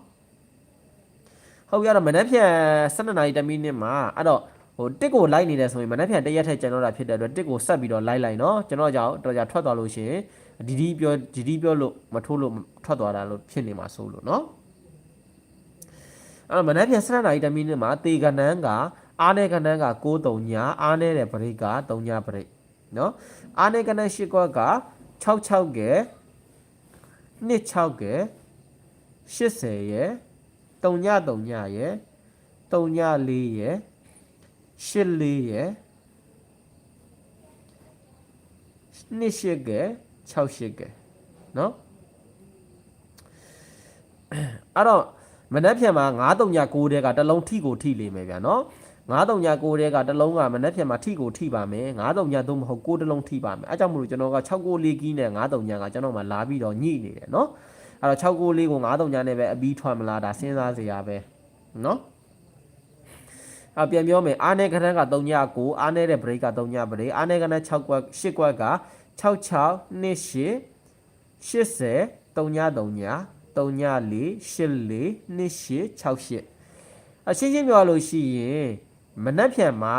ဟုတ်ပြီအဲ့တော့မနှက်ပြန်12နာရီ10မိနစ်မှာအဲ့တော့ဟိုတစ်ကိုလိုက်နေတယ်ဆိုရင်မနှက်ပြန်တရက်ထက်ကျွန်တော်တာဖြစ်တဲ့အတွက်တစ်ကိုဆက်ပြီးတော့လိုက်လိုက်နော်ကျွန်တော်ကြောင့်တော့ကြာထွက်သွားလို့ရှိရင် ဒီဒီပြောဒီဒီပြောလို့မထိုးလို့ထွက်သွားတာလို့ဖြစ်နေမှာဆိုလို့နော်အဲ့တော့မနှက်ပြန်12နာရီ10မိနစ်မှာတေကနန်းကအားနေကနန်းက6-3ညာအားနေတဲ့ဘရိတ်က3ညာဘရိတ်နော်အားနေကနန်း8ကွက်က6-6ကဲ2-6ကဲ80ရဲ့3ည3ညရဲ့3ည4ရဲ့8လေးရဲ့နှစ်ရှစ်ကဲ 68ကဲနော်အဲ့တော့မနှက်ဖြန်မှာ939တဲကတလုံးထိကိုထိလိမ့်မယ်ဗျာနော်939တဲကတလုံးကမနှက်ဖြန်မှာထိကိုထိပါမယ်939သို့မဟုတ်6တလုံးထိပါမယ်အဲကြောင့်မလို့ကျွန်တော်က694ကီးနဲ့939ကကျွန်တော်မှလာပြီးတော့ညှိနေတယ်နော်အဲ့တော့694ကို939နဲ့ပဲအပြီးထွက်မလားဒါစဉ်းစားစရာပဲနော်အပြန်ပြောမယ်အားနဲ့ကရန်က3ည9အားနဲ့တဲ့ break က3ည break အားနဲ့ကနဲ့6ကွက်8ကွက်က 6628 80 393 394 84 2868အရှင်းရှင်းပြောလို့ရှိရင်မနှက်ဖြန်မှာ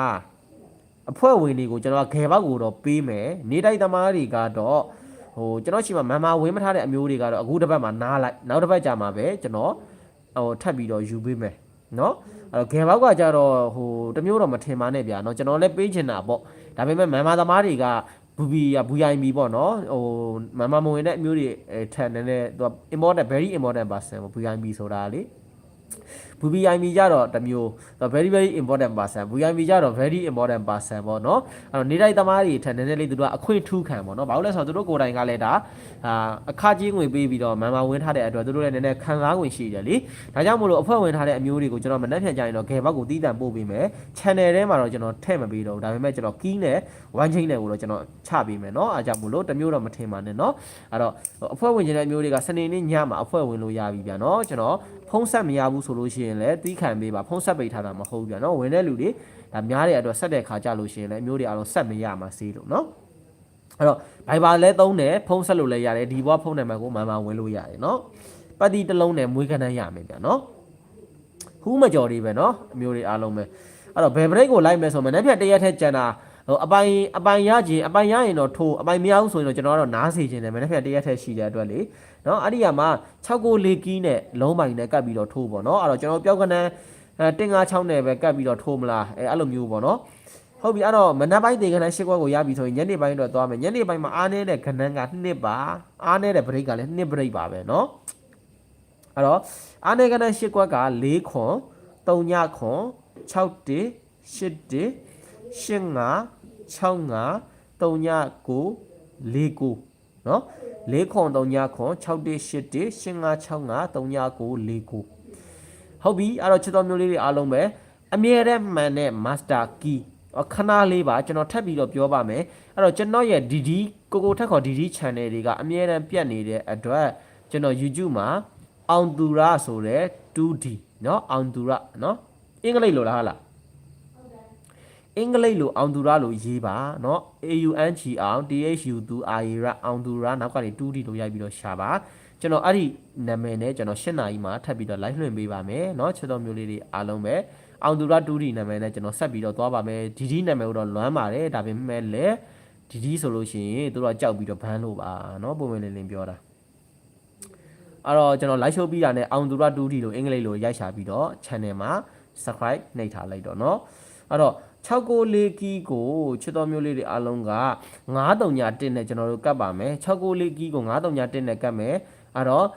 အဖွဲ့ဝင်တွေကိုကျွန်တော်ဂေဘောက်ကိုတော့ပေးမယ်နေတိုက်သမားတွေကတော့ဟိုကျွန်တော်ရှိမှမမဝင်မထားတဲ့အမျိုးတွေကတော့အခုတစ်ပတ်မှာနားလိုက်နောက်တစ်ပတ်ကြာမှာပဲကျွန်တော်ဟိုထပ်ပြီးတော့ယူပေးမယ်နော်အဲ့တော့ဂေဘောက်ကကြတော့ဟိုတမျိုးတော့မထင်ပါနဲ့ဗျာနော်ကျွန်တော်လည်းပေးချင်တာပေါ့ဒါပေမဲ့မမသမားတွေက ဘူဘီရဘူအိုင်ဘီပေါ့နော်ဟိုမန်မာမဝင်တဲ့အမျိုးတွေထန်နေနေသူက important very important person ဘူအိုင်ဘီဆိုတာလေ VVIP ကြတော့တစ်မျိုး very very important person VIP ကြတော့ very important person ပေါ့နော်အဲ့တော့နေတိုင်းသမားတွေထက်နည်းနည်းလေးသူတို့ကအခွင့်ထူးခံပေါ့နော်ဘာလို့လဲဆိုတော့သူတို့ကိုယ်တိုင်ကလည်းဒါအာအခကြီးငွေပေးပြီးတော့မန်မာဝင်ထားတဲ့အတွက်သူတို့လည်းနည်းနည်းခံစားဝင်ရှိတယ်လေဒါကြောင့်မို့လို့အဖွဲ့ဝင်ထားတဲ့အမျိုးတွေကိုကျွန်တော်မနှက်ဖြန်ကြရင်တော့ဂယ်ဘက်ကိုတီးတန့်ပို့ပေးမယ် channel ထဲမှာတော့ကျွန်တော်ထည့်မပေးတော့ဘူးဒါပေမဲ့ကျွန်တော် key နဲ့ one chain နဲ့ကိုတော့ကျွန်တော်ချပေးမယ်နော်အားကြောင့်မို့လို့တစ်မျိုးတော့မထင်ပါနဲ့နော်အဲ့တော့အဖွဲ့ဝင်ခြင်းတဲ့အမျိုးတွေကစနေနေ့ညမှာအဖွဲ့ဝင်လို့ရပြီဗျာနော်ကျွန်တော်ဖုံးဆက်မရဘူးဆိုလို့ရှိရင်လည်းတီးခံပေးပါဖုံးဆက်ပိတ်ထားတာမဟုတ်ဘူးဗျာနော်ဝင်တဲ့လူတွေဒါများတဲ့အတွက်ဆက်တဲ့ခါကြလို့ရှိရင်လည်းအမျိုးတွေအားလုံးဆက်မရမှာစေးလို့နော်အဲ့တော့ Viber လဲသုံးတယ်ဖုံးဆက်လို့လည်းရတယ်ဒီဘွားဖုံးနံပါတ်ကိုမှန်မှန်ဝင်လို့ရတယ်နော်ပတ်တီတစ်လုံးနဲ့မွေးခဏရမယ်ဗျာနော်ဟူးမကြော်လေးပဲနော်အမျိုးတွေအားလုံးပဲအဲ့တော့ဘယ်ဘရိတ်ကိုလိုက်မယ်ဆိုမနေ့ဖြတ်တရက်ထက်ကျန်တာ ဟိုအပိုင်အပိုင်ရခြင်းအပိုင်ရရင်တော့ထိုးအပိုင်မရဘူးဆိုရင်တော့ကျွန်တော်ကတော့နားစေခြင်းတယ်မနေ့ဖြတ်တရက်ထက်ရှိတဲ့အတွက်လေနော်အဲ့ဒီကမှာ6ကို4ကီးနဲ့လုံးပိုင်နဲ့ကတ်ပြီးတော့ထိုးပေါ့နော်အဲ့တော့ကျွန်တော်ပြောက်ကနန်းအဲတင်96နဲ့ပဲကတ်ပြီးတော့ထိုးမလားအဲအဲ့လိုမျိုးပေါ့နော်ဟုတ်ပြီအဲ့တော့မနက်ပိုင်းတေခဏရှစ်ခွက်ကိုရပြီဆိုရင်ညနေပိုင်းတော့သွားမယ်ညနေပိုင်းမှာအားနေတဲ့ခဏန်းကနှစ်ပါအားနေတဲ့ဘရိတ်ကလည်းနှစ်ဘရိတ်ပါပဲเนาะအဲ့တော့အားနေခဏန်းရှစ်ခွက်က4ခွန်3ညခွန်6တေ8တေ8 5 6 5 3ည9 4 9เนาะ4ခွန်3ညခွန်6တေ8တေ8 5 6 5 3ည9 4 9ဟုတ်ပြီအဲ့တော့ချစ်တော်မျိုးလေးတွေအားလုံးပဲအမြဲတမ်းမှန်တဲ့ master key ခဏလေးပါကျွန်တော်ထပ်ပြီးတော့ပြောပါမယ်အဲ့တော့ကျွန်တော်ရဲ့ DD ကိုကိုထက်ခေါ် DD channel တွေကအမြဲတမ်းပြတ်နေတဲ့အတွက်ကျွန်တော် YouTube မှာအောင်သူရဆိုတဲ့ 2D เนาะအောင်သူရเนาะအင်္ဂလိပ်လိုလားဟာလား အင်္ဂလိပ်လိုအောင်သူရလို့ရေးပါเนาะ A U N G R T H U သူ R A ရအောင်သူရနောက်ကနေ 2D လို့ရိုက်ပြီးတော့ရှာပါကျွန်တော်အဲ့ဒီနာမည်နဲ့ကျွန်တော်၈နာရီမှာထပ်ပြီးတော့ live လွှင့်ပေးပါမယ်เนาะချစ်တော်မျိုးလေးတွေအားလုံးပဲအောင်သူရတူဒီနာမည်နဲ့ကျွန်တော်ဆက်ပြီးတော့သွားပါမယ်ဒီဒီနာမည်ကိုတော့လွမ်းပါတယ်ဒါပေမဲ့လည်းဒီဒီဆိုလို့ရှိရင်တို့တော့ကြောက်ပြီးတော့ဘန်းလို့ပါเนาะပုံမှန်လင်းလင်းပြောတာအဲ့တော့ကျွန်တော် live show ပြီးတာနဲ့အောင်သူရတူဒီလို့အင်္ဂလိပ်လိုရိုက်ရှာပြီးတော့ channel မှာ subscribe နှိပ်ထားလိုက်တော့เนาะအဲ့တော့ 694ကီးကိုချစ်တော်မျိုးလေးတွေအားလုံးက93ည1နဲ့ကျွန်တော်တို့ကတ်ပါမယ်694ကီးကို93ည1နဲ့ကတ်မယ်အဲ့တော့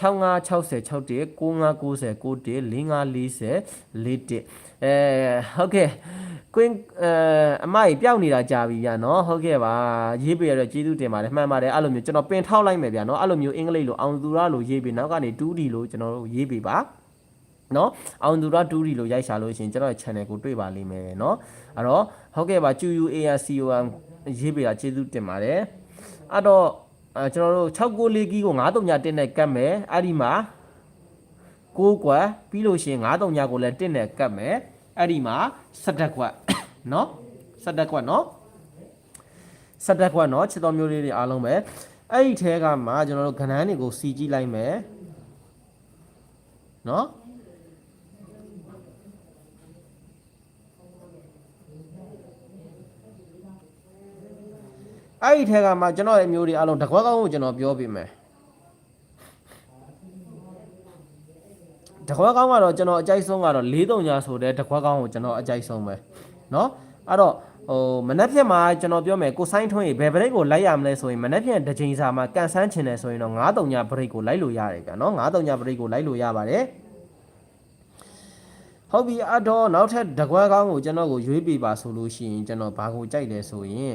6560 61 9590 91 4540 41အဲဟုတ်ကဲ့ကွင်းအဲအမကြီးပျောက်နေတာကြာပြီဗျာနော်ဟုတ်ကဲ့ပါရေးပေးရတော့ကျေးဇူးတင်ပါတယ်မှန်ပါတယ်အဲ့လိုမျိုးကျွန်တော်ပင်ထောက်လိုက်မယ်ဗျာနော်အဲ့လိုမျိုးအင်္ဂလိပ်လိုအောင်သူရလိုရေးပေးနောက်ကနေ 2D လိုကျွန်တော်တို့ရေးပေးပါ နော်အောင်သူရဒူရီလို့ရိုက်ရှာလို့ရှိရင်ကျွန်တော်ရဲ့ channel ကိုတွေ့ပါလိမ့်မယ်နော်အဲ့တော့ဟုတ်ကဲ့ပါ QUARCOM ရေးပေးတာကျေးဇူးတင်ပါတယ်အဲ့တော့အဲကျွန်တော်တို့694ကီးကို939တင်နဲ့ကတ်မယ်အဲ့ဒီမှာ6ကွက်ပြီးလို့ရှိရင်939ကိုလည်းတင်နဲ့ကတ်မယ်အဲ့ဒီမှာ17ကွက်နော်17ကွက်နော်17ကွက်နော်ချစ်တော်မျိုးလေးတွေအားလုံးပဲအဲ့ဒီထဲကမှကျွန်တော်တို့ခဏန်းတွေကိုစီကြည့်လိုက်မယ်နော် အဲ့ဒီထဲကမှကျွန်တော်ရဲ့အမျိုးတွေအားလုံးတကွက်ကောင်းကိုကျွန်တော်ပြောပြမယ်တကွက်ကောင်းကတော့ကျွန်တော်အကြိုက်ဆုံးကတော့၄တုံညာဆိုတဲ့တကွက်ကောင်းကိုကျွန်တော်အကြိုက်ဆုံးပဲเนาะအဲ့တော့ဟိုမနက်ဖြန်မှာကျွန်တော်ပြောမယ်ကိုဆိုင်ထွန်းရေဘယ်ဘရိတ်ကိုလိုက်ရမလဲဆိုရင်မနက်ဖြန်တစ်ချိန်စာမှာကန်ဆန်းချင်တယ်ဆိုရင်တော့9တုံညာဘရိတ်ကိုလိုက်လို့ရတယ်ဗျာเนาะ9တုံညာဘရိတ်ကိုလိုက်လို့ရပါတယ်ဟုတ်ပြီအတော့နောက်ထပ်တကွက်ကောင်းကိုကျွန်တော်ကိုရွေးပြပါဆိုလို့ရှိရင်ကျွန်တော်ဘာကိုကြိုက်လဲဆိုရင်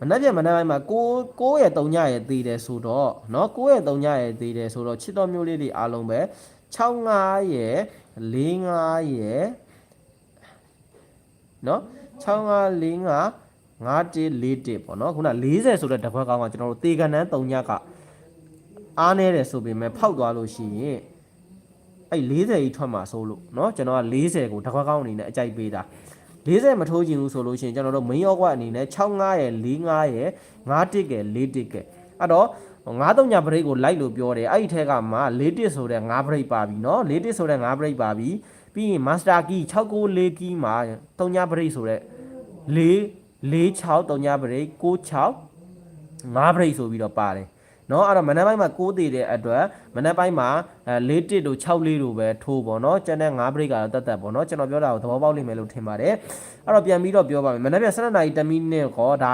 မနေ့ပြန်မနေ့ပိုင်းမှာ6 6ရဲ့3ညရဲ့သေးတယ်ဆိုတော့เนาะ6ရဲ့3ညရဲ့သေးတယ်ဆိုတော့ချစ်တော်မျိုးလေးတွေအားလုံးပဲ65ရဲ့45ရဲ့เนาะ6545 5141ပေါ့เนาะခုန40ဆိုတဲ့တစ်ခွက်ကောင်းကကျွန်တော်တို့တေကန်တန်း3ညကအားနေတယ်ဆိုပေမဲ့ဖောက်သွားလို့ရှိရင်အဲ့40ကြီးထွက်မှာဆိုလို့เนาะကျွန်တော်က40ကိုတစ်ခွက်ကောင်းအနေနဲ့အကြိုက်ပေးတာ 40မထိုးချင်ဘူးဆိုလို့ရှိရင်ကျွန်တော်တို့ main ရောကွက်အနေနဲ့65ရဲ့45ရဲ့51ရဲ့41ရဲ့အဲ့တော့93ညာဘရိတ်ကိုလိုက်လို့ပြောတယ်အဲ့ဒီထက်ကမှ41ဆိုတဲ့5ဘရိတ်ပါပြီเนาะ41ဆိုတဲ့5ဘရိတ်ပါပြီပြီးရင် master key 694 key မှာ3ညာဘရိတ်ဆိုတဲ့4 46 3ညာဘရိတ်96 5ဘရိတ်ဆိုပြီးတော့ပါတယ် เนาะအဲ့တော့မနက်ပိုင်းမှာ6တည်တဲ့အတွက်မနက်ပိုင်းမှာအဲ4တစ်တို့6လေးတို့ပဲထိုးပေါ့เนาะကျန်တဲ့5ဘရိတ်ကတော့တက်တက်ပေါ့เนาะကျွန်တော်ပြောတာကိုသဘောပေါက်လိမ့်မယ်လို့ထင်ပါတယ်အဲ့တော့ပြန်ပြီးတော့ပြောပါမယ်မနက်ပြန်7နာရီ10မိနစ်ကောဒါ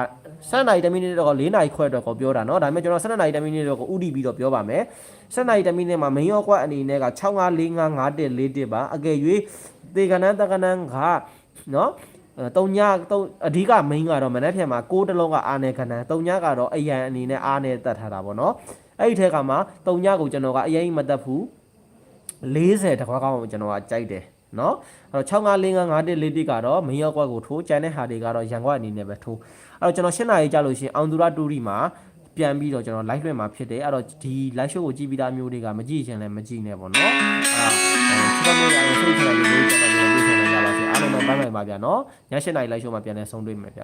7နာရီ10မိနစ်တော့4နာရီခွဲအတွက်ကိုပြောတာเนาะဒါပေမဲ့ကျွန်တော်7နာရီ10မိနစ်တော့ကိုဥတီပြီးတော့ပြောပါမယ်7နာရီ10မိနစ်မှာ main ရောကွက်အနေနဲ့က654551ပါအကယ်၍သေကနန်းတကနန်းကเนาะအဲ တုံညတုံအဓိက main ကတော့မနေ့ဖြန်မှာ6တလုံးကအာနေခဏန်တုံညကတော့အရန်အနေနဲ့အာနေတက်ထားတာပေါ့နော်အဲ့ဒီထဲကမှတုံညကိုကျွန်တော်ကအရင်မတက်ဘူး40တခွားကောင်းကိုကျွန်တော်ကကြိုက်တယ်နော်အဲ့တော့654551ကတော့မင်းရောက်ကွက်ကိုထိုးကျန်တဲ့ဟာတွေကတော့ရန်ကွက်အနေနဲ့ပဲထိုးအဲ့တော့ကျွန်တော်၈နာရီကြာလို့ရှိရင်အောင်သူရတူရီမှာပြန်ပြီးတော့ကျွန်တော် live လွှင့်မှာဖြစ်တယ်အဲ့တော့ဒီ live show ကိုကြည့်ပြီးသားမျိုးတွေကမကြည့်ချင်လည်းမကြည့်နဲ့ပေါ့နော်အဲ့ဒါကျွန်တော်မျိုးအရင်စိတ်ချရရေးလို့ကျွန်တော်တို့ပြေးဆောင်နေကြပါစေ အားလုံးပဲဘိုင်ဘိုင်ပါဗျာနော်ည၈နာရီ live show မှာပြန်လဲဆုံးတွေ့မယ်ဗျ